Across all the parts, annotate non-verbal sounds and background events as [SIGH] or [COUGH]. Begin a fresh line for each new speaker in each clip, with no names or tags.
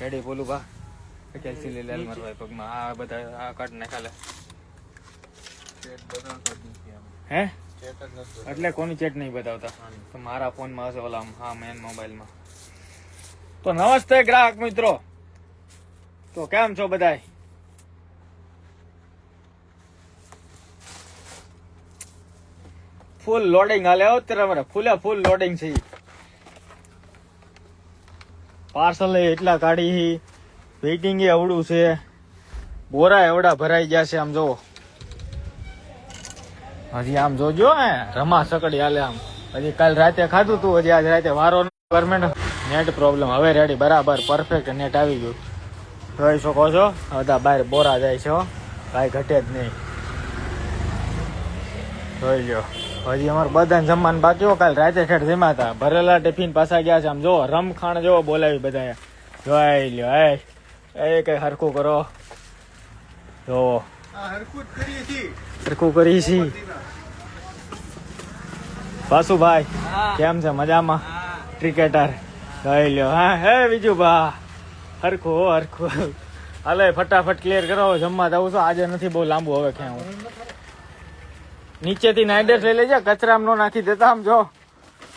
Ready બોલું બા? કેલ્સી લઈ લે મારા ભાઈ પગમાં. આ બધા આ કાઢ નાખાલે. હે? એટલે કોની ચેટ નહીં બતાવતા? તો મારા ફોનમાં હશે ઓલા હા મેન મોબાઈલમાં તો નમસ્તે ગ્રાહક મિત્રો. તો કેમ છો બધાય? ફૂલ લોડિંગ હાલે અત્યારે અમારે. ફૂલે ફૂલ લોડિંગ છે પાર્સલ એટલા કાઢી વેઇટિંગ અવડું છે. બોરા એવડા ભરાઈ ગયા છે આમ જોવો. હજી આમ જોજો હે, રમા સકડી હાલે આમ. હજી કાલ રાતે ખાધું તું, હજી આજ રાતે વારો ગવર્મેન્ટ નેટ પ્રોબ્લેમ હવે રેડી બરાબર પરફેક્ટ નેટ આવી ગયું. જોઈ શકો છો, બધા બહાર બોરા જાય છે કાંઈ ઘટે જ નહીં. જોઈ લ્યો. હજી અમારે બધાને જમવાનું બાકી હોય કાલ રાતે ખેડ જમ્યા હતા. ભરેલા ટિફિન પાછા ગયા છે. આમ જો રમખાણ જેવો બોલાવી બધા જોઈ લ્યો એ એ કઈ હરખું કરો. જો હરખું કરી છી વાસુભાઈ કેમ છે? મજામાં? ક્રિકેટર. જોઈ લ્યો. હા હે બીજું બા હરખું હો હરખું. હાલે ફટાફટ ક્લિયર કરો જમવા જવું છું. આજે નથી બહુ લાંબુ હવે ક્યાં હું. નીચેથી નાઇડર લઈ લેજે, કચરામાં નો નાખી દેતા, આમ જો.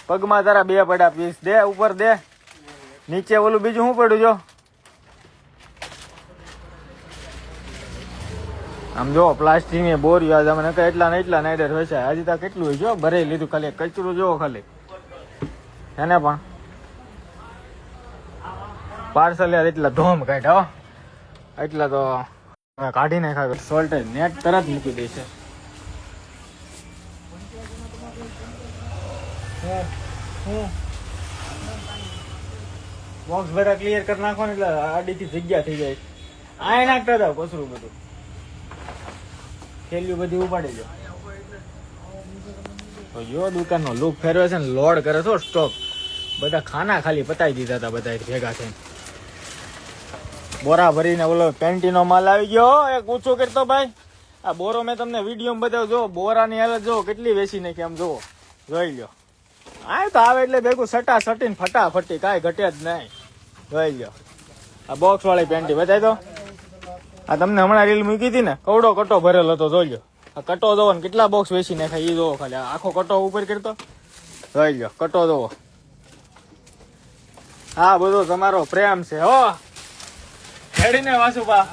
પગમાં તારા બે પડા પીસ. દે, ઉપર દે. નીચે ઓલું બીજું શું પડ્યું, જો? આમ જો પ્લાસ્ટિકની બોરી આજે મને કઈ એટલા ને એટલા નાઇડર હોય છે. હજી તો કેટલું હોય, જો? ભરાઈ લીધું ખાલી. કચરું જો ખાલી. એને પણ? પાર્સલ યાર એટલા ધોમ કાઢ્યા એટલા તો કાઢી નાખ્યા. સોલ્ટેજ નેટ તરત મૂકી દે બોક્સ બધા ક્લિયર કરી નાખો ને એટલે આડીથી જગ્યા થઈ જાય. આ નાખતા હતા કચરું બધું. થેલ્યું બધી ઉપાડી તો જો દુકાનનો લુક ફેરવે છે ને લોડ કરે છો સ્ટોક બધા ખાના ખાલી પતાવી દીધા હતા બધા ભેગા થઈને. બોરા ભરીને ઓલો પેન્ટીનો માલ આવી ગયો એક ઊંચો કરતો ભાઈ. આ બોરો મેં તમને વીડિયો બતાવ્યો, જો, બોરાની હાલત જો કેટલી વેચી નાખી આમ જુઓ. જોઈ લ્યો. આ તો આવે એટલે ભેગું સટા સટીને ફટાફટી કાંઈ ઘટે જ નહીં. જોઈ લો આ બોક્સ વાળી પેન્ટી બતાવી દો. આ તમને હમણાં રીલ મૂકી હતી ને કવડો કટો ભરેલો હતો જોઈ લો આ કટો જોવો ને કેટલા બોક્સ વેચી નાખાય એ જોવો ખાલી. આખો કટો ઉપર કરતો. જોઈ લો કટો જોવો. હા બધો તમારો પ્રેમ છે હો. હેડીને વાસુબા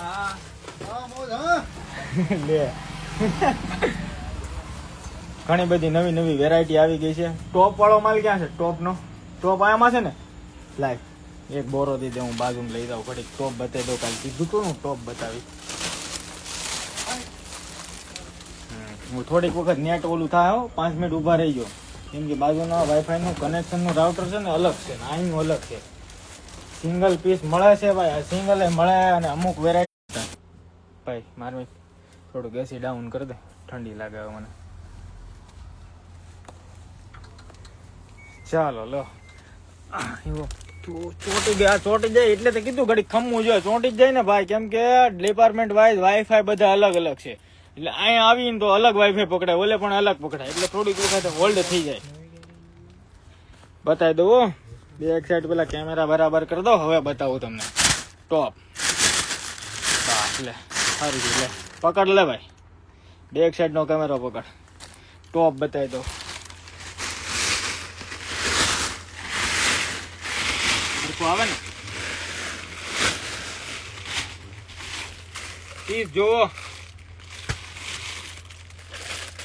[LAUGHS] લે. ઘણી બધી નવી નવી વેરાયટી આવી ગઈ છે. ટોપ વાળો માલ ક્યાં છે? ટોપ નો? ટોપ આમાં છે ને? લાઈક એક બોરો દીધે હું બાજુમાં લઈ જાઉં. ઘડીક ટોપ બતાવી દઉં, કાલે કીધું તું હું ટોપ બતાવી હું થોડીક વખત નેટ ઓલું થાય પાંચ મિનિટ ઊભા રહી ગયો. કેમ કે બાજુના વાઈફાઈ નું કનેક્શનનું રાઉટર છે ને, અલગ છે ને અહીંનું અલગ છે. સિંગલ પીસ મળે છે ભાઈ સિંગલ મળે અને અમુક વેરાયટી ભાઈ મારવી થોડુંક એસી ડાઉન કરી દે, ઠંડી લાગે મને. ચાલો લો. આહ, એવો ચો- ચોંટી ગયા ચોંટી જાય એટલે તો કીધું ઘડી ખમવું જોઈએ. ચોંટી જ જાય ને ભાઈ કેમ કે ડિપાર્ટમેન્ટ વાઇઝ વાઈફાઈ બધા અલગ અલગ છે. એટલે અહીંયા આવીને તો અલગ વાઈફાઈ પકડાય ઓલે પણ અલગ પકડાય. એટલે થોડીક વખત હોલ્ડ થઈ જાય. બતાવી દઉં હો. બે એક સાઈડ પેલા કેમેરા બરાબર કરી દો હવે બતાવું તમને. ટોપ બસ લે સારું છે લે. પકડ લે ભાઈ. બે એક સાઈડ નો કેમેરો પકડ. ટોપ બતાવી દો સરખું આવે ને પીસ જોવો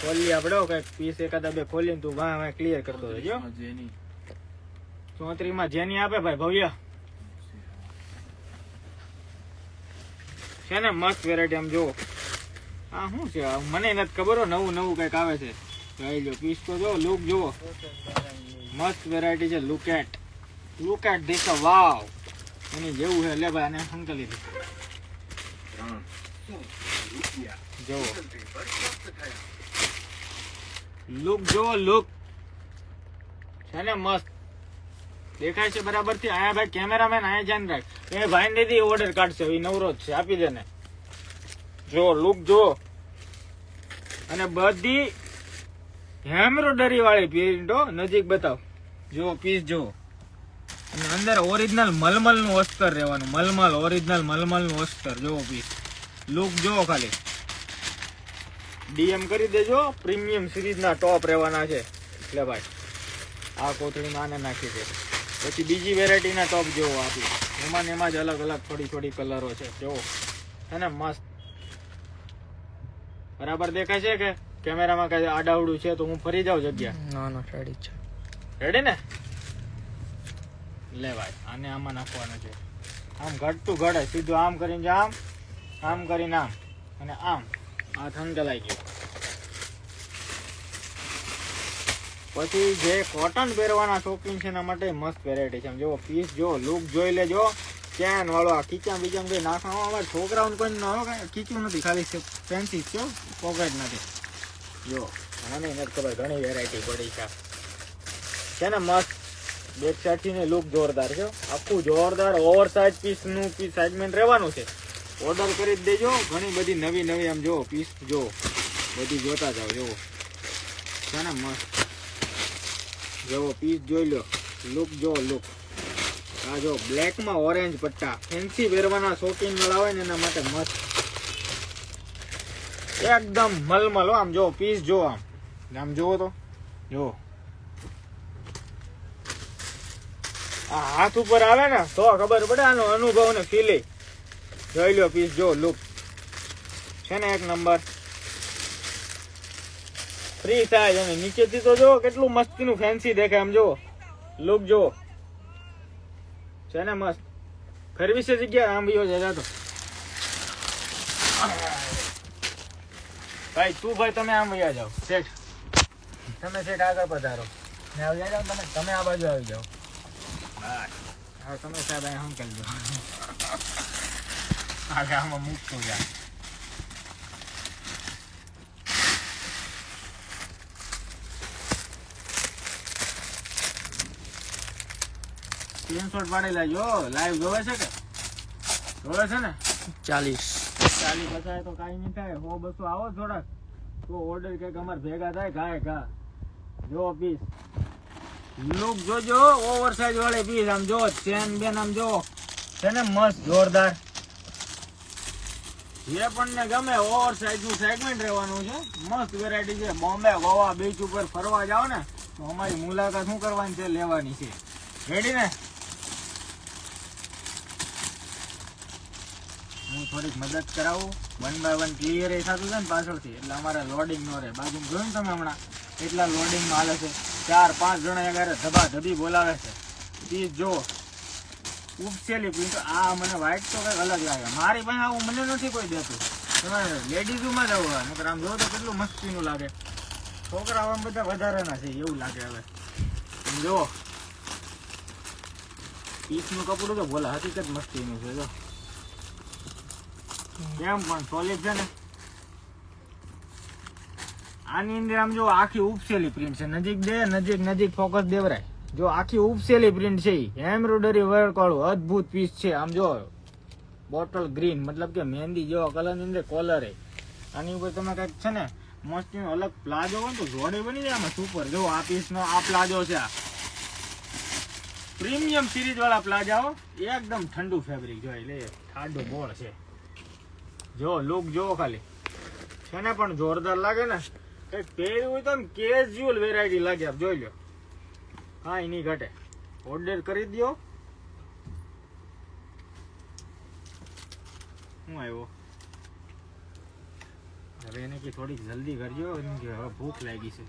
ખોલી આપડે કંઈક પીસ એકાદા બે ખોલીને તું વાહ ક્લિયર કરતો રહેજો ચોત્રી માં જેની. આપે ભાઈ ભવ્ય. છે ને મસ્ત વેરાયટી આમ જોવો આ શું છે? મને નથી ખબર હો, નવું નવું કંઈક આવે છે. જોઈ લો પીસ તો જોવો લુક જોવો મસ્ત વેરાયટી છે look at look at this wow. એની જેવું છે લે ભાઈ આને સંકલી દે. જુઓ. લુક જુઓ લુક છે ને મસ્ત. દેખાય છે બરાબરથી? આયા ભાઈ કેમેરામેન આયા ધ્યાન રાખ. એ ભાઈ દીધી ઓર્ડર કાઢશે. એ નવરો છે. આપી દે ને. જો લુક જો અને બધી એમ્બ્રોડરી વાળી પ્રિન્ટો નજીક બતાવ. જો પીસ જો અને અંદર ઓરિજિનલ મલમલનું અસ્તર રહેવાનું. મલમલ ઓરિજિનલ મલમલનું અસ્તર. જોવો પીસ લુક જોવો ખાલી. ડીએમ કરી દેજો. પ્રીમિયમ સિરીઝ ના ટોપ રહેવાના છે. એટલે ભાઈ આ કોથળીમાં આને નાખી દે. પછી બીજી વેરાયટી ના ટોપ જોવો આપી એમાં ને એમાં જ અલગ અલગ થોડી થોડી કલરો છે. જોવો છે ને મસ્ત. બરાબર દેખાય છે કે? કેમેરામાં કઈ આડાવડું છે તો હું ફરી જાઉં જગ્યા.
ના ના રેડી છે.
રેડી ને? લે ભાઈ આને આમાં નાખવાનું છે. આમ ઘટતું ઘડે સીધું આમ કરીને આમ આમ કરીને આમ અને આમ આ થંગલાઈ ગયો. પછી જે કોટન પહેરવાના શોખીન છે એના માટે મસ્ત વેરાયટી છે. જો પીસ જો લુક જોઈ લેજો. ચેન વાળો આ ખીચામ બીજામ કઈ નાખવામાં અમારે છોકરાઓને કોઈ ન ખીચ્યું નથી, ખાલી ફેન્સી છે પોકેટ નથી. જો મને નથી ખબર, ઘણી વેરાયટી પડી છે છે ને મસ્ત બેક સાઈડથી ને લુક જોરદાર છે આખું જોરદાર ઓવર સાઇઝ પીસનું પીસ સેગમેન્ટ રહેવાનું છે. ઓર્ડર કરી જ દેજો. ઘણી બધી નવી નવી આમ જો પીસ જો બધી જોતા જાવ જો છે ને મસ્ત. જેવો પીસ જોઈ લો. લુક જો લુક આ જો બ્લેકમાં ઓરેન્જ પટ્ટા. ફેન્સી પહેરવાના શોખીન મળાવે ને એના માટે મસ્ત. એકદમ મલમલ આમ જો પીસ જો આમ. આમ જુઓ તો. જો આ હાથ ઉપર આવે ને, તો ખબર પડે આનો અનુભવ ને ફીલિંગ જોઈ લો પીસ, જો લુક છે ને એક નંબર ફ્રી સાઈઝ અને નીચેથી તો જો, કેટલું મસ્તીનું ફેન્સી દેખાય, આમ જો. લુક જો. છે ને મસ્ત. ફેરવી છે જગ્યા, આમ બીજો જરા તો. ભાઈ, તું ભાઈ, તમે આમ વયા જાઓ. શેઠ. તમે શેઠ આગળ પધારો. ને આવી જાઓ તમે તમે આ બાજુ આવી જાઓ. હા, તમે સાહેબ, અહીં હંકેલ જો આગળ આમાં મૂકતું જા સ્ક્રીનશોટ પાડી લેજો લાઈવ જોવે છે કે જોવે છે ને
ચાલીસ.
ચાલી બચાય તો કાંઈ નહીં થાય. હો બસો આવો થોડાક. તો ઓર્ડર કંઈક અમારે ભેગા થાય ઘાય ઘા જો પીસ. લુક જોજો ઓવર સાઈઝ વાળી પીસ. આમ જો ચેન બેન આમ જો. છે ને મસ્ત જોરદાર. જે પણ ને ગમે ઓવર સાઈઝનું સેગમેન્ટ રહેવાનું છે. મસ્ત વેરાયટી છે. બોમ્બે ગોવા બીચ ઉપર ફરવા જાવ ને, તો અમારી મુલાકાત શું કરવાની છે? લેવાની છે. રેડી ને? હું થોડીક મદદ કરાવું. વન બાય વન ક્લિયર એ થતું છે ને પાછળથી. એટલે અમારે લોડિંગ નો રહે. બાજુ જોયું તમે હમણાં? એટલા લોડિંગ હાલે છે? ચાર, પાંચ જણા આગળ ધબા ધબી બોલાવે છે. પીસ જો ઉપસેલી પ્રિન્ટ આ મને વ્હાઈટ તો કંઈક અલગ લાગે. મારી પાસે આવું મને નથી કોઈ દેતું. તમે લેડીઝોમાં જ આવું નકર આમ જોવો તો કેટલું મસ્તીનું લાગે. છોકરાઓ આમ બધા વધારાના છે, એવું લાગે હવે. તમે જુઓ. પીસનું કપડું તો બોલા હકીકત મસ્તીનું છે, જો. કેમ પણ સોલિડ છે ને. આની અંદર આમ જો આખી ઉપસેલી પ્રિન્ટ છે. નજીક દે, નજીક નજીક ફોકસ દેવરાય. જો આખી ઉપસેલી પ્રિન્ટ છે એમ્બ્રોઇડરી વર્ક વાળું અદ્ભુત પીસ છે. આમ જો બોટલ ગ્રીન મતલબ કે મહેંદી જેવો કલરની અંદર કોલર એ. આની ઉપર તમે કંઈક છે ને મસ્ત અલગ પ્લાઝો હોય તો જોડે બની જાય આમાં સુપર જો આ પીસ નો આ પ્લાઝો છે આ. પ્રીમિયમ સિરીઝ વાળા પ્લાઝાઓ એકદમ ઠંડુ ફેબ્રિક જોઈ લે ઠાડો બોળ છે. જો લુક જોવો ખાલી. છે ને પણ જોરદાર લાગે ને. કંઈક પહેર્યું હોય તો કેઝ્યુઅલ વેરાયટી લાગે. આપ જોઈ લો. હા, એની ઘટે. ઓર્ડર કરી દો હું આવ્યો? હવે એને કે થોડીક જલ્દી કરજો એમ કે હવે ભૂખ લાગી છે.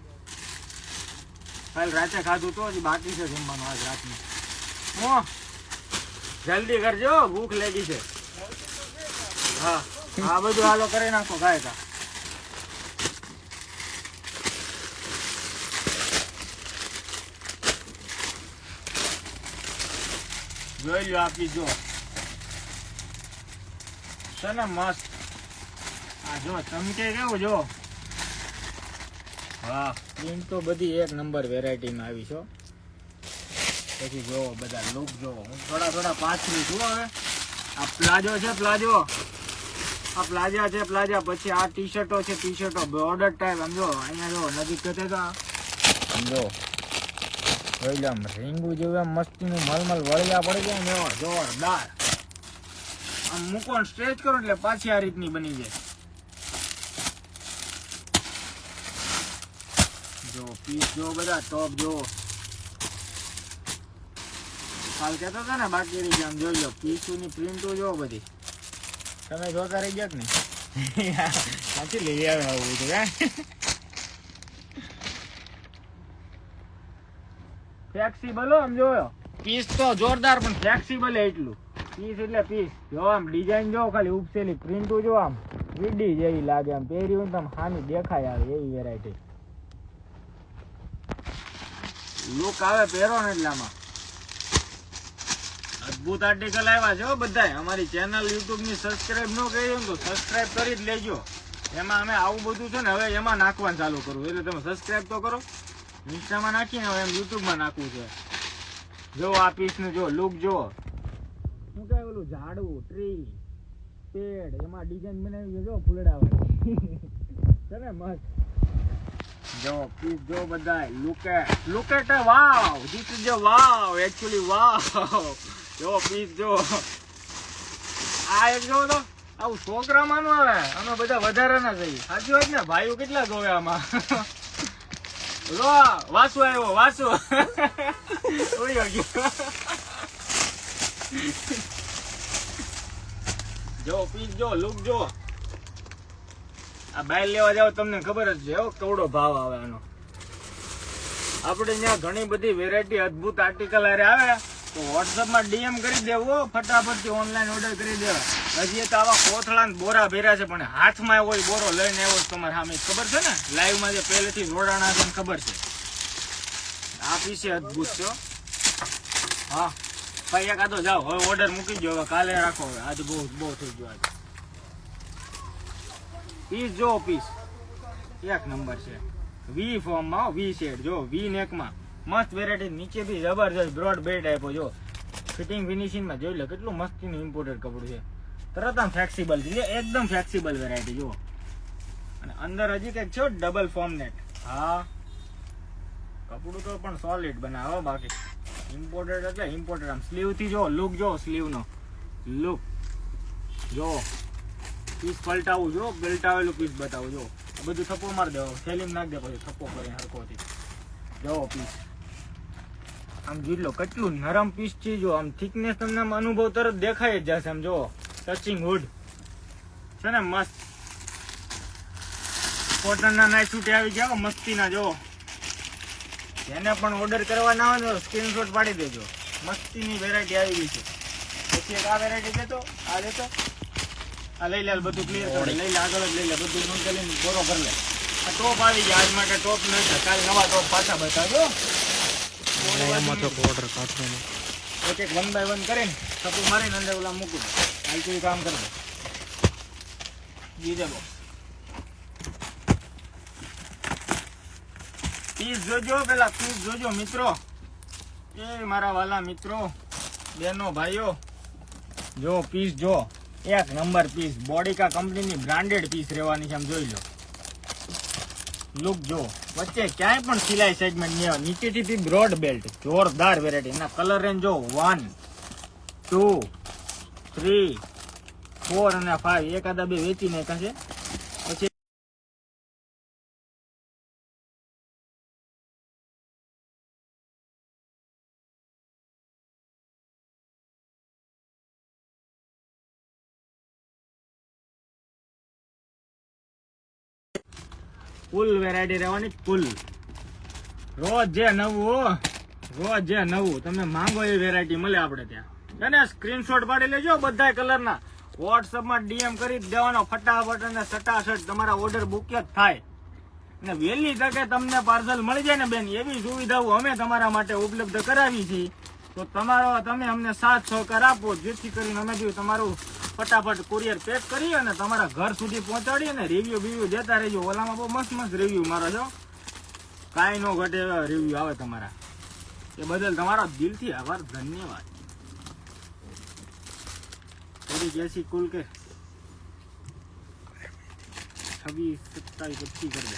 કાલ રાતે ખાધું તો હજી બાકી છે જમવાનું આજ રાતનું. હું, જલ્દી કરજો, ભૂખ લાગી છે. હા, આ બધું હાલો કરી નાખો ગાય કા જોઈ લો આપી જો. છે ને મસ્ત. આ જો ચમકે કેવું જો? હા પ્રિન્ટ તો બધી એક નંબર વેરાયટીમાં આવી છો પછી જોવો બધા લુક જો. હું થોડા થોડા પાછળ છું હવે. આ પ્લાઝો છે પ્લાઝો. આ પ્લાઝા છે પ્લાઝા. પછી આ ટી શર્ટો છે ટી શર્ટો બોર્ડર ટાઈપ સમજો અહીંયા જો નજીક આ. સમજો જોઈ લો રીંગું જેવું આમ મસ્તીનું મલમલ વળિયા પડી જાય ને એવો જોરદાર. આમ મૂકો સ્ટ્રેચ કરો એટલે પાછી આ રીતની બની જાય. જો પીસ જો બધા ટોપ જો. કાલ કહેતો હતો ને બાકી રહી આમ જોઈ લો, પીસુની પ્રિન્ટો જો બધી. તમે જોતા રહી ગયા નહીં? [LAUGHS] સાચી લઈ આવે આવું બધું, હે? ફ્લેક્સિબલ આમ જોયો? પીસ તો જોરદાર પણ ફ્લેક્સિબલ એટલું. પીસ એટલે પીસ જો આમ ડિઝાઇન જો ખાલી ઉપસેલી પ્રિન્ટો જો આમ. વીડી જેવી લાગે આમ. પહેર્યું તો હાની દેખાય આવે એવી વેરાયટી લુક આવે પહેરો ને એટલામાં અદ્ભુત આર્ટિકલ આવ્યા છે બધાય. અમારી ચેનલ યુટ્યુબની સબસ્ક્રાઇબ ન કરી તો સબસ્ક્રાઇબ કરી જ લેજો. એમાં અમે આવું બધું છે ને હવે એમાં નાખવાનું ચાલુ કરવું એટલે તમે સબસ્ક્રાઇબ તો કરો. ઇન્સ્ટામાં નાખીને હવે એમ યુટ્યુબમાં નાખવું છે. જો આ પીસનું જો લુક જો. શું કહેવાય ઓલું ઝાડવું ટ્રી પેડ એમાં ડિઝાઇન બનાવી જો ફૂલડા વાળી છે ને મસ્ત. જો પીસ જો બધા look at look at wow this is a wow actually wow જો પીસ જો. આ એક જો તો, આવું છોકરા માનું આવે. અમે બધા વધારાના જઈએ સાચી વાત ને? ભાઈઓ કેટલા જોવે આમાં? લો વાસુ આવ્યો વાસુ ઉડ્યો ગયો જો પીસ જો લુક જો આ બાઈક લેવા જાવ તમને ખબર જ છે કેવડો ભાવ આવે આનો. આપણે ત્યાં ઘણી બધી વેરાયટી અદ્ભુત આર્ટિકલ આવે, તો વોટ્સઅપમાં ડીએમ કરી દેવો ફટાફટથી ઓનલાઈન ઓર્ડર કરી દેવા હજી તો આવા કોથળા બોરા ભેરા છે, પણ હાથમાં એવો બોરો લઈને આવ્યો તમારે સામે. ખબર છે ને? લાઈવમાં જે પહેલેથી જોડાણા છે ખબર છે? આ પીસે અદ્ભુત છો, હા. ભાઈ, એક આદો જાઓ. હવે ઓર્ડર મૂકી દો હવે કાલે રાખો. હવે આજે બહુ બહુ થઈ ગયો આજે. પીસ જો પીસ એક નંબર છે. વી ફોર્મમાં વી શેડ જો વી નેકમાં મસ્ત વેરાયટી નીચેથી જબરજસ્ત બ્રોડ બેડ આપ્યો. જો ફિટિંગ ફિનિશિંગમાં જોઈ લો, કેટલું મસ્તીનું ઇમ્પોર્ટેડ કપડું છે. તરત આમ ફ્લેક્સિબલ છે. એકદમ ફ્લેક્સિબલ વેરાયટી જો અને અંદર હજી કંઈક છે ડબલ ફોર્મ નેટ હા. કપડું તો પણ સોલિડ બનાવો બાકી. ઇમ્પોર્ટેડ એટલે ઇમ્પોર્ટેડ આમ. સ્લીવથી જો લુક જો સ્લીવ નો. લુક જો પીસ પલટાવું જો બેલ્ટ આવેલું પીસ બતાવું જો બધું થપ્પો મારી દેવો સેલિંગ નાખ દે પછી થપ્પો કરીને હરકોથી જો પીસ આમ જોઈ કેટલું નરમ પીસ છે જો આમ થિકનેસ તમને અનુભવ તરત દેખાય જ જશે, આમ જો ટચિંગ વુડ છે ને મસ્ત. કોટનના નાઇટ છૂટે આવી ગયા મસ્તીના જો જેને પણ ઓર્ડર કરવાના હોય તો સ્ક્રીનશોટ પાડી દેજો. મસ્તીની વેરાયટી આવી ગઈ છે. પછી એક આ વેરાયટી દેતો આ દેતો. આ લઈ લે બધું ક્લિયર કરી લઈ લે આગળ જ લઈ લે બધું નોંધ કરીને બોરો કરી લે. આ ટોપ આવી ગયા આજ માટે ટોપ નથી કાલે નવા ટોપ પાછા બતાવજો
એમાં તો ઓર્ડર કાઢતો
એક એક વન બાય વન કરીને થપ્પુ મારીને અંદર ઓલા મૂકું. કોઈ કામ કરે. બીજે બોક્સ પીસ જોજો પેલા પીસ જોજો મિત્રો. એ મારા વાલા મિત્રો, બેનો ભાઈઓ. જો પીસ જો. એક નંબર પીસ બોડીકા કંપનીની બ્રાન્ડેડ પીસ રહેવાની છે, આમ જોઈ લો. લુક જો. વચ્ચે ક્યાંય પણ સિલાઈ સેગમેન્ટ નહીં આવે નીચેથી બ્રોડ બેલ્ટ જોરદાર વેરાયટી એના કલર રેન્જ જો વન ટુ થ્રી ફોર અને ફાઈવ એકાદા બે વેચી નાખ્યા છે. પછી ફૂલ વેરાયટી રહેવાની ફૂલ રોજ જે નવું રોજ જે નવું. તમે માંગો એ વેરાયટી મળે આપણે ત્યાં. અને સ્ક્રીનશોટ પાડી લેજો બધા કલરના વોટ્સઅપમાં ડીએમ કરી દેવાનો, ફટાફટ અને સટાસટ તમારા ઓર્ડર બુક જ થાય. ને વહેલી તકે તમને પાર્સલ મળી જાય ને બેન, એવી સુવિધાઓ અમે તમારા માટે ઉપલબ્ધ કરાવી છે. તો તમારો, તમે અમને સાથ સહકાર આપો, જેથી કરીને અમે જો તમારું ફટાફટ કુરિયર પેક કરી અને તમારા ઘર સુધી પહોંચાડી અને રિવ્યુ બીવ્યુ દેતા રહેજો. ઓલામાં બહુ મસ્ત મસ્ત રિવ્યુ મારો છો કાંઈ નો ઘટે એવા રિવ્યુ આવે તમારા. એ બદલ તમારો દિલથી આભાર, ધન્યવાદ. થોડી जैसी કુલ કે छब्बीस सत्ताईस पच्चीस कर દે.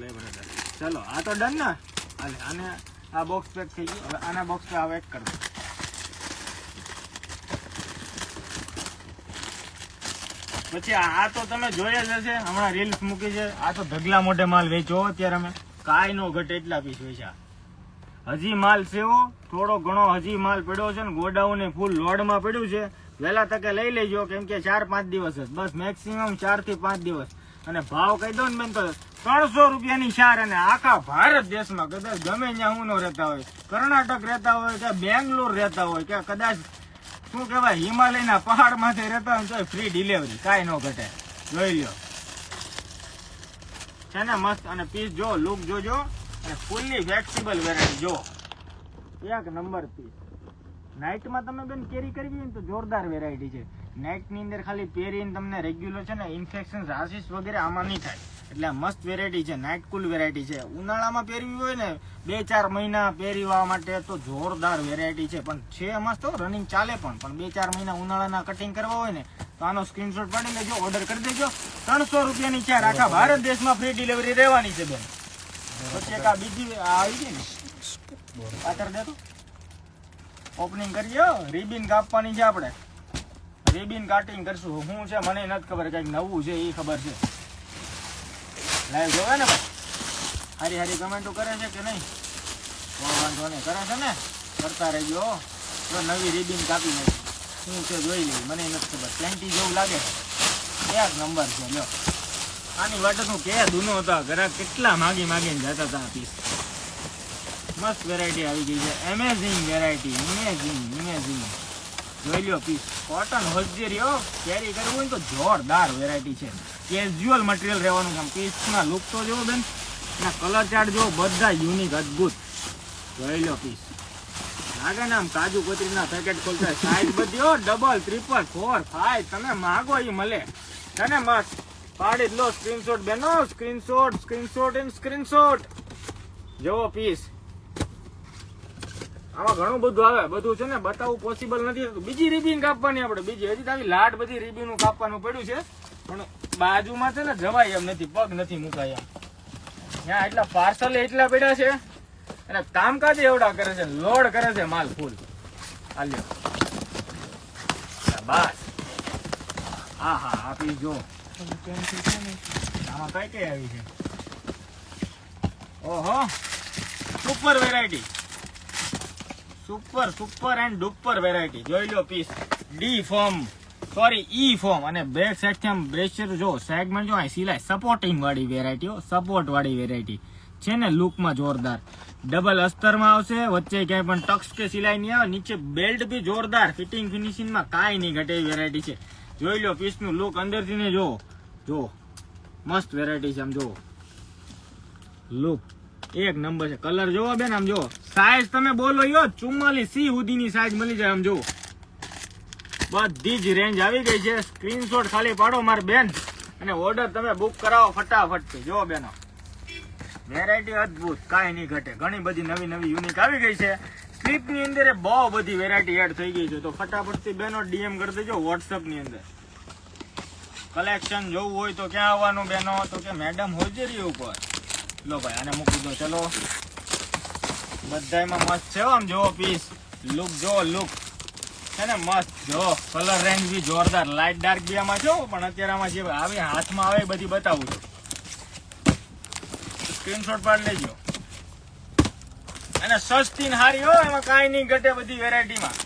લે બ્રધર ચલો, આ તો ડન ને? હાલે, આને આ બોક્સ પેક થઈ ગયું. હવે આના બોક્સ આ કરી દો. પછી આ તો તમે જોયા જ હશે. હમણાં રીલ્સ મૂકી છે. આ તો ઢગલા મોઢે માલ વેચો અત્યારે અમે. કાંઈ નો ઘટે એટલા પીસ વેચ્યા. હજી માલ સેવો. થોડો ઘણો હજી માલ પડ્યો છે ને, ગોડાઉન ફૂલ લોડમાં પડ્યું છે. વહેલા તકે લઈ લેજો, કેમ કે ચાર પાંચ દિવસ જ. બસ મેક્સિમમ ચારથી પાંચ દિવસ. અને ભાવ કહી દો ને બેન તો ત્રણસો રૂપિયાની ચાર અને આખા ભારત દેશમાં કદાચ ગમે ત્યાં હું રહેતા હોય, કર્ણાટક રહેતા હોય કે બેંગ્લોર રહેતા હોય કે કદાચ શું કહેવાય, હિમાલયના પહાડમાંથી રહેતા હોય તો ફ્રી ડિલિવરી કાંઈ ન ઘટે. જોઈ લો છે ને મસ્ત? અને પીસ જો લુક જોજો. અને ફૂલની ફ્લેક્સિબલ વેરાયટી જો. એક નંબર પીસ નાઇટમાં તમે બેન કેરી કરવી હોય તો જોરદાર વેરાયટી છે. નાઇટની અંદર ખાલી પહેરીને તમને રેગ્યુલર છે ને ઇન્ફેક્શન રાશિસ વગેરે આમાં નહીં થાય. એટલે મસ્ત વેરાયટી છે નાઇટ કુલ વેરાયટી છે. ઉનાળામાં પહેરવી હોય ને બે ચાર મહિના પહેરવા માટે તો જોરદાર વેરાયટી છે. પણ છે મસ્ત રનિંગ ચાલે પણ. પણ બે ચાર મહિના ઉનાળાના કટિંગ કરવા હોય ને તો આનો સ્ક્રીનશોટ પાડી લેજો ઓર્ડર કરી દેજો. ત્રણસો રૂપિયાની ચાર આખા ભારત દેશમાં ફ્રી ડિલિવરી રહેવાની છે બેન. પછી એક આ બીજી આવી ગઈ ને. પાછળ દે તો. ઓપનિંગ કરીએ રિબિન કાપવાની છે આપણે. રિબિન કાટિંગ કરશું. શું છે, મને નથી ખબર કંઈક નવું છે એ ખબર છે. લાઈવ જોવે ને? ભાઈ હારી હારી કમેન્ટો કરે છે કે નહીં? વાંધો નહીં. કરે છે ને? કરતા રહેજો. જો નવી રિબિન કાપી લે શું છે, જોઈ લઈ. મને નથી ખબર. પ્લેન્ટી જેવું લાગે. એક નંબર છે, લ્યો. આની વાટે તું કે દૂનો હતા. ઘરાક કેટલા માગી માગીને જતા હતા આ પીસ મસ્ત વેરાયટી આવી ગઈ છે. એમેઝિંગ વેરાયટી ઇમેઝિંગ ઇમેઝિંગ જોઈ લ્યો પીસ કોટન હોજરી કેરી કરવું હોય ને તો જોરદાર વેરાયટી છે. કેઝ્યુઅલ મટીરિયલ રહેવાનું છે. પીસના લુક તો જોવો બેન. એના કલર ચાર્ટ જોવો બધા યુનિક અદ્ભુત. જોઈ લો પીસ લાગે ને આમ કાજુ કતરીના પેકેટ ખોલતા સાઈઝ બધી ડબલ ત્રિપલ ફોર ફાઈવ તમે માગો એ મળે. તને મસ્ત પાડી જ લો સ્ક્રીનશોટ બેનો. સ્ક્રીનશોટ સ્ક્રીનશોટ એન્ડ સ્ક્રીનશોટ જોવો પીસ આમાં ઘણું બધું આવે, બધું છે ને બતાવવું પોસિબલ નથી થતું. બીજી રીબીન કાપવાની આપણે, બીજી હજી આવી લાટ બધી રીબીનું કાપવાનું પડ્યું છે, પણ બાજુમાં છે ને જવાય એમ નથી, પગ નથી મુકાય ત્યાં એટલા પાર્સલ એટલા પડ્યા છે, અને કામકાજ એવડા કરે છે, લોડ કરે છે માલ ફૂલ હાલ્યો બસ. હા હા આપી જો. આમાં કઈ કઈ આવી છે? ઓહો super variety super super and duper variety જોઈ લો piece D form sorry E form અને બેક સાઈડથી આમ બ્રેશર જો સેગમેન્ટ જો, અહીં સિલાઈ સપોર્ટિંગ વાળી વેરાયટીઓ સપોર્ટ વાળી વેરાયટી છે ને લુકમાં જોરદાર. ડબલ અસ્તરમાં આવશે, વચ્ચે ક્યાંય પણ ટક્સ કે સિલાઈ નહીં આવે, નીચે બેલ્ટ બી જોરદાર. ફિટિંગ ફિનિશિંગમાં કાંઈ નહીં ઘટે વેરાયટી છે. જોઈ લો પીસનું લુક અંદરથી ને જો. જો, મસ્ત વેરાયટી છે આમ જો. લુક એક નંબર છે. કલર જોવો બેન, આમ જોવો. સાઈઝ તમે બોલો યો, ચુમ્માલીસ સી સુધીની સાઈઝ મળી જાય, આમ જોવો. બધી જ રેન્જ આવી ગઈ છે. સ્ક્રીનશોટ ખાલી પાડો માર બેન. અને ઓર્ડર તમે બુક કરાવો ફટાફટ જોવો બેનો. વેરાયટી અદ્ભુત, કાંઈ નહીં ઘટે. ઘણી બધી નવી નવી યુનિક આવી ગઈ છે. સ્લીપની અંદર બહુ બધી વેરાયટી એડ થઈ ગઈ છે. તો ફટાફટથી બેનો ડીએમ કરી દેજો વોટ્સઅપની અંદર. કલેક્શન જોવું હોય તો ક્યાં આવવાનું બેનો? તો કે મેડમ હોજરી ઉપર. લો ભાઈ, આને મૂકી દો, ચલો. બધાયમાં મસ્ત છે આમ જોવો પીસ લુક જો લુક છે ને, મસ્ત જો કલર રેન્જ બી જોરદાર. લાઇટ ડાર્ક બી આમાં છો પણ અત્યારે આમાં જે આવે હાથમાં આવે બધી બતાવું છું. સ્ક્રીનશોટ પાડ લેજો. અને સસ્તી હારી હો, એમાં કાંઈ નહીં ઘટે બધી વેરાયટીમાં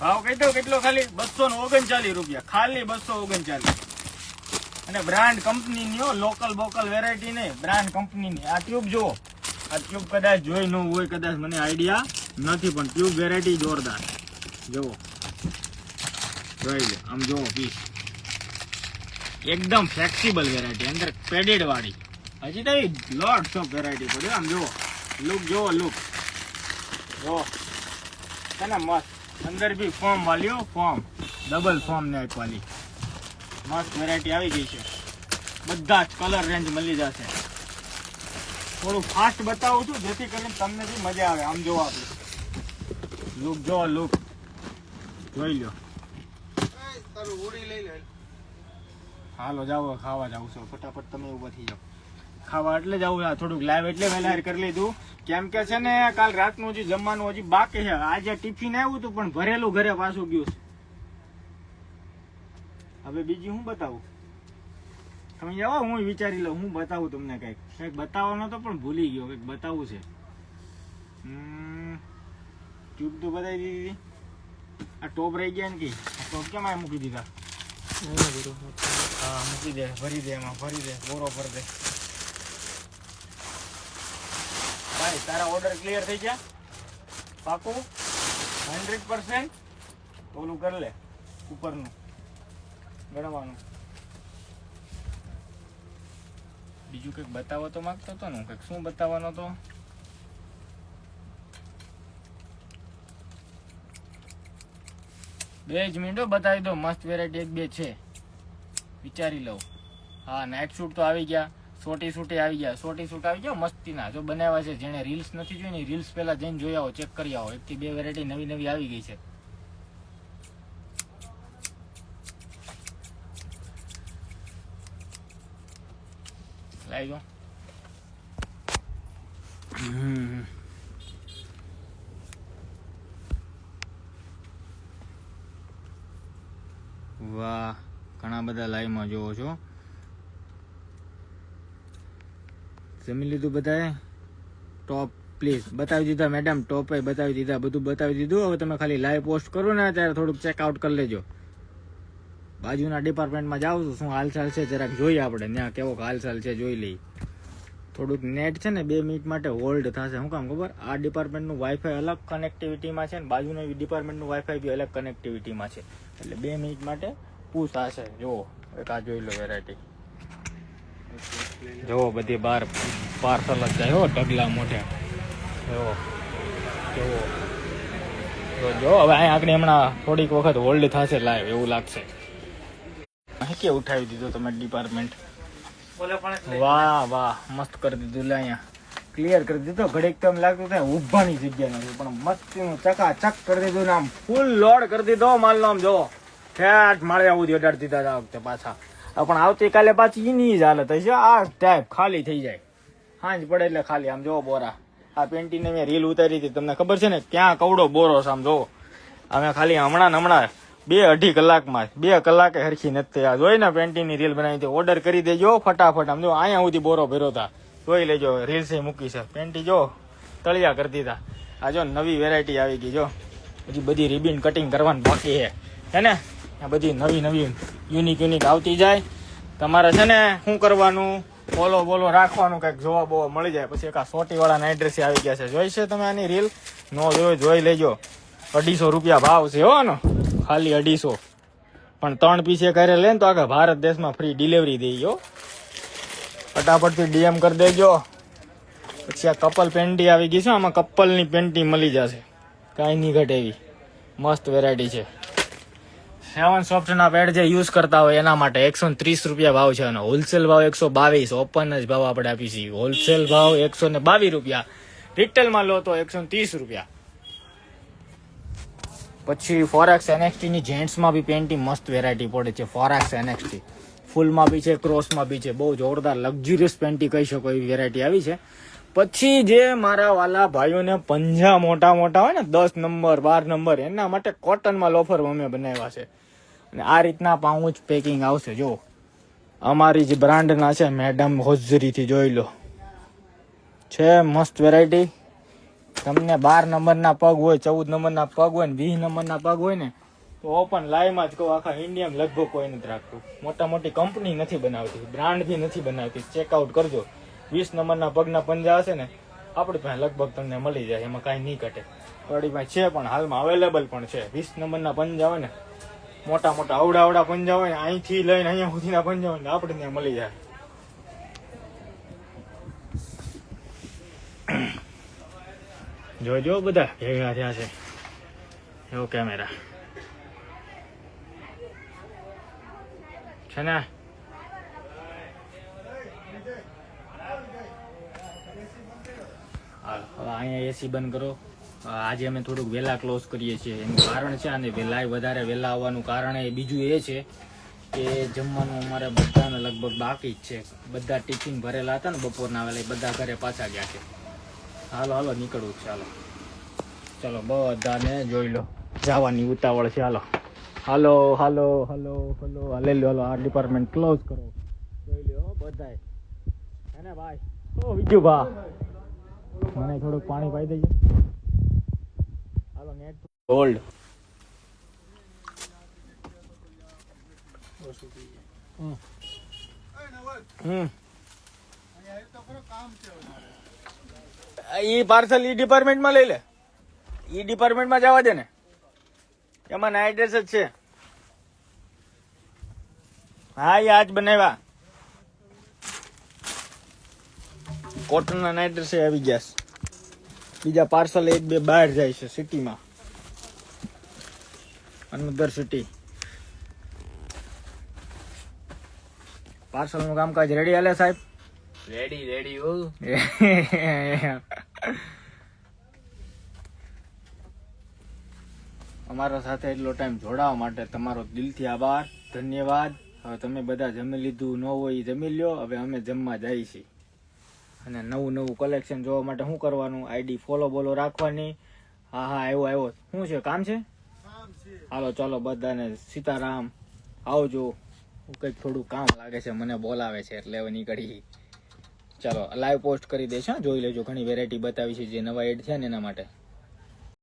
ભાવ કહી દો કેટલો ખાલી? બસો ને ઓગણચાલીસ રૂપિયા. ખાલી બસો ઓગણચાલીસ. અને બ્રાન્ડ કંપનીની લોકલ બોકલ વેરાયટી નહીં બ્રાન્ડ કંપનીની આ ટ્યુબ જુઓ. આ ટ્યુબ કદાચ જોઈ ન હોય, કદાચ મને આઈડિયા નથી, પણ ટ્યુબ વેરાયટી જોરદાર. જુઓ. જોઈ લો, આમ જુઓ પીસ એકદમ ફ્લેક્સિબલ વેરાયટી અંદર પેડેડ વાળી. હજી તો લોટ્સ ઓફ વેરાયટી પડ્યો આમ જુઓ. લુક જુઓ લુક જો છે ને મસ્ત. અંદર બી ફોર્મ વાલ્યો ફોર્મ ડબલ ફોર્મ ને વાળી મસ્ત વેરાયટી આવી ગઈ છે. બધા જ કલર રેન્જ મળી જશે. થોડું ફાસ્ટ બતાવું છું જેથી કરીને તમને બી મજા આવે. આમ જોવા આપણે લુક જો લુક જોઈ લો. હાલો જાઓ ખાવા જાવ છો. ફટાફટ તમે ઊભા થઈ જાઓ. ખાવા એટલે જાવ થોડુંક લાઈવ એટલે વહેલા કરી લીધું કેમ કે છે ને કાલ રાતનું હજી જમવાનું હજી બાકી છે. આજે ટિફિન આવ્યું હતું પણ ભરેલું ઘરે પાછું ગયું છે. હવે બીજી હું બતાવું? તમે જાઓ હું વિચારી લઉં હું બતાવું તમને કંઈક. કંઈક બતાવવાનો તો પણ ભૂલી ગયો કંઈક બતાવવું છે. ટ્યુબ તો બતાવી દીધી આ ટોપ રહી ગયા ને કે? ટોપ કેમ આ મૂકી દીધા? હા મૂકી દે ભરી દે એમાં ભરી દે બોરો ભર દે. ભાઈ તારા ઓર્ડર ક્લિયર થઈ ગયા? પાકું? હંડ્રેડ પર્સન્ટ ઓલું કરી લે ઉપરનું. ગણવાનું. બીજું કંઈક બતાવો તો માગતો હતો ને? કંઈક શું બતાવવાનો તો બે જ મિનિટો બતાવી દો. મસ્ત વેરાયટી એક બે છે. વિચારી લઉં. હા નાઇટ શૂટ તો આવી ગયા. સોટી શૂટે આવી ગયા. સોટી શૂટ આવી ગયા? મસ્તીના. જો બનાવ્યા છે, જેણે રીલ્સ નથી જોઈ ને રીલ્સ પહેલાં જઈને જોયા હો ચેક કરી આવો એકથી બે વેરાયટી નવી નવી આવી ગઈ છે. હમ. વાહ ઘણા બધા લાઈવમાં જોવો છો. જમી લીધું બધાએ? ટોપ પ્લીઝ બતાવી દીધા મેડમ ટોપે બતાવી દીધા, બધું બતાવી દીધું. હવે તમે ખાલી લાઈવ પોસ્ટ કરો ને, ત્યારે થોડુંક ચેકઆઉટ કરી લેજો. બાજુના ડિપાર્ટમેન્ટમાં જાઉં છું, શું હાલચાલ છે જરાક જોઈએ આપણે, ત્યાં કેવો હાલચાલ છે જોઈ લઈ થોડુંક નેટ છે ને, બે મિનિટ માટે હોલ્ડ થશે. શું કામ ખબર? આ ડિપાર્ટમેન્ટનું વાઈફાઈ અલગ કનેક્ટિવિટીમાં છે ને, બાજુના ડિપાર્ટમેન્ટનું વાઈફાઈ બી અલગ કનેક્ટિવિટીમાં છે. એટલે બે મિનિટ માટે પૂછ થશે જુઓ, એક આ જોઈ લો વેરાયટી જુઓ, બધી બાર પાર્સલ જ જાય હો, ઢગલા મોઢે. જુઓ જુઓ. જો હવે અહીંયા આગળ હમણાં થોડીક વખત હોલ્ડ થશે લાઈવ એવું લાગશે. અહીં કે ઉઠાવી દીધો તમે ડિપાર્ટમેન્ટ વાહ વાહ મસ્ત કરી દીધું લે અહીંયા. ક્લિયર કરી દીધો ઘડીક તો એમ લાગતું થાય ઊભાની જગ્યા નથી પણ મસ્તીનું ચકાચક કરી દીધું ને આમ ફૂલ લોડ કરી દીધો માલનો આમ જો. ઠેઠ માળે આવું અડાડી દીધા આ વખતે પાછા. પણ આવતીકાલે પાછી એની જ હાલત હશે. આ ટાઈપ ખાલી થઈ જાય. હાંજ પડે એટલે ખાલી. આમ જોવો બોરા. આ પેન્ટીને મેં રીલ ઉતારી હતી તમને ખબર છે ને? ક્યાં કવડો બોરો છે આમ જો. અમે ખાલી હમણાં ને હમણાં બે અઢી કલાકમાં બે કલાકે હરખી નથી થયા. જોઈ ને પેન્ટીની રીલ બનાવી હતી. ઓર્ડર કરી દેજો ફટાફટ. આમ જો, અહીંયા સુધી બોરો ભર્યો હતા જોઈ લેજો રીલ્સ મૂકી છે. પેન્ટી જો, તળિયા કરી દીધા. આ જો, નવી વેરાયટી આવી ગઈ જો. હજી બધી રિબિન કટિંગ કરવાની બાકી છે. હે ને? આ બધી નવી નવી યુનિક યુનિક આવતી જાય. તમારે છે ને, શું કરવાનું? બોલો બોલો, રાખવાનું કંઈક જોવા બોવા મળી જાય. પછી એક આ સોટીવાળાના વાળા એડ્રેસ આવી ગયા છે. જોઈ છે તમે આની રીલ નો જોઈ જોઈ લેજો. અઢીસો રૂપિયા ભાવ છે, હો આનો. ખાલી અઢીસો. પણ ત્રણ પીસે કરે લે ને તો આખા ભારત દેશમાં ફ્રી ડિલિવરી દઈ ગયો ફટાફટથી ડીએમ કરી દેજો. પછી આ કપલ પેન્ટી આવી ગઈ છે, આમાં કપલની પેન્ટી મળી જશે. કાંઈ નહીં ઘટે એવી. મસ્ત વેરાયટી છે. સેવન સોફ્ટના પેડ જે યુઝ કરતા હોય એના માટે એકસો ત્રીસ રૂપિયા ભાવ છે અને હોલસેલ ભાવ એકસો બાવીસ. ઓપન જ ભાવ આપણે આપી છીએ. હોલસેલ ભાવ એકસો ને બાવીસ રૂપિયા. રિટેલમાં લો તો એકસો ત્રીસ રૂપિયા. પછી ફોરેક્સ એનએક્સટીની જેન્ટ્સમાં બી પેન્ટી મસ્ત વેરાયટી પડે છે. ફોરેક્સ એનએક્સટી ફૂલમાં બી છે ક્રોસમાં બી છે. બહુ જોરદાર લક્ઝુરિયસ પેન્ટી કહી શકો એવી વેરાયટી આવી છે. પછી જે મારા વાલા ભાઈઓને પંજા મોટા મોટા હોય ને, દસ નંબર, બાર નંબર, એના માટે કોટનમાં લોફર અમે બનાવ્યા છે. અને આ રીતના પાઉચ પેકિંગ આવશે, જો. અમારી જે બ્રાન્ડના છે મેડમ હોઝરીથી જોઈ લો. છે, મસ્ત વેરાયટી તમને બાર નંબરના પગ હોય, ચૌદ નંબરના પગ હોય ને વીસ નંબરના પગ હોય ને, તો ઓપન લાઈવમાં જ કહું, આખા ઇન્ડિયામાં લગભગ કોઈ નથી રાખતું. મોટા મોટી કંપની નથી બનાવતી બ્રાન્ડ બી નથી બનાવતી. ચેકઆઉટ કરજો. વીસ નંબરના પગના પંજા હશે ને, આપણી પાસે લગભગ તમને મળી જાય, એમાં કાંઈ નહીં ઘટે. આપણી પાસે છે પણ હાલમાં અવેલેબલ પણ છે. વીસ નંબરના પંજા હોય ને મોટા મોટા અવડા અવડા પંજા હોય ને અહીંથી લઈને અહીંયા સુધીના પંજા હોય ને આપણે ત્યાં મળી જાય. જોજો બધા, ભેગા થયા છે. એવો કેમેરા. છે ને? અહીંયા એસી બંધ કરો. આજે અમે થોડુંક વહેલા ક્લોઝ કરીએ છીએ. એનું કારણ છે અને વહેલા વધારે વહેલા આવવાનું કારણ એ બીજું એ છે કે જમવાનું અમારે બધાને લગભગ બાકી જ છે. બધા ટિફિન ભરેલા હતા ને બપોરના આવેલા એ બધા ઘરે પાછા ગયા છે. હાલો હાલો નીકળવું ચાલો. ચાલો બધાને જોઈ લો. જવાની ઉતાવળ છે હાલો. હાલો હાલો હાલો હાલો. હાલે લો હાલો આ ડિપાર્ટમેન્ટ ક્લોઝ કરો. જોઈ લો બધાય. હે ને ભાઈ? ઓ બીજું ભા. મને થોડુંક પાણી પાઈ દેજો. હાલો નેટ ગોલ્ડ હમ. ઈ પાર્સલ ઈ ડિપાર્ટમેન્ટમાં લઈ લે. ઈ ડિપાર્ટમેન્ટમાં જવા દે ને. એમાં ના એડ્રેસ જ છે. હા એ આજ બનાવ્યા. કોટનના નાઇટ ડ્રેસ આવી ગયા બીજા પાર્સલ એક, બે બહાર જાય છે સિટીમાં અનધર સિટી પાર્સલનું કામકાજ રેડી હાલે સાહેબ?
રેડી રેડી હો
અમારા સાથે એટલો ટાઈમ જોડાવા માટે તમારો દિલથી આભાર ધન્યવાદ. હવે તમે બધા જમી લીધું ન હોય એ જમી લ્યો. હવે અમે જમવા જઈએ છીએ અને નવું નવું કલેક્શન જોવા માટે શું કરવાનું? આઈડી ફોલો બોલો રાખવાની. હા હા આવ્યો આવ્યો. શું છે કામ છે? હાલો ચાલો બધાને સીતારામ. આવજો. કંઈક થોડું કામ લાગે છે મને બોલાવે છે એટલે હવે નીકળી ચાલો લાઈવ પોસ્ટ કરી દેશે જોઈ લેજો, ઘણી વેરાયટી બતાવી છે જે નવા એડ છે ને એના માટે.